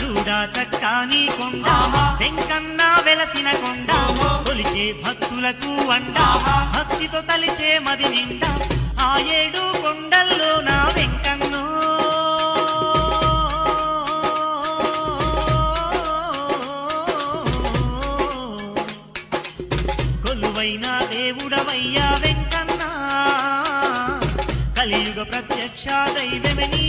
చూడా చక్కాని కొండ వెంకన్న వెలసిన కొండ కొలిచే భక్తులకు అండ భక్తితో తలిచే మది నిండ? ఆ ఏడు కొండల్లో నా వెంకన్నో. కొలువైన దేవుడవయ్యా వెంకన్న. కలియుగ ప్రత్యక్ష దైవమే నీ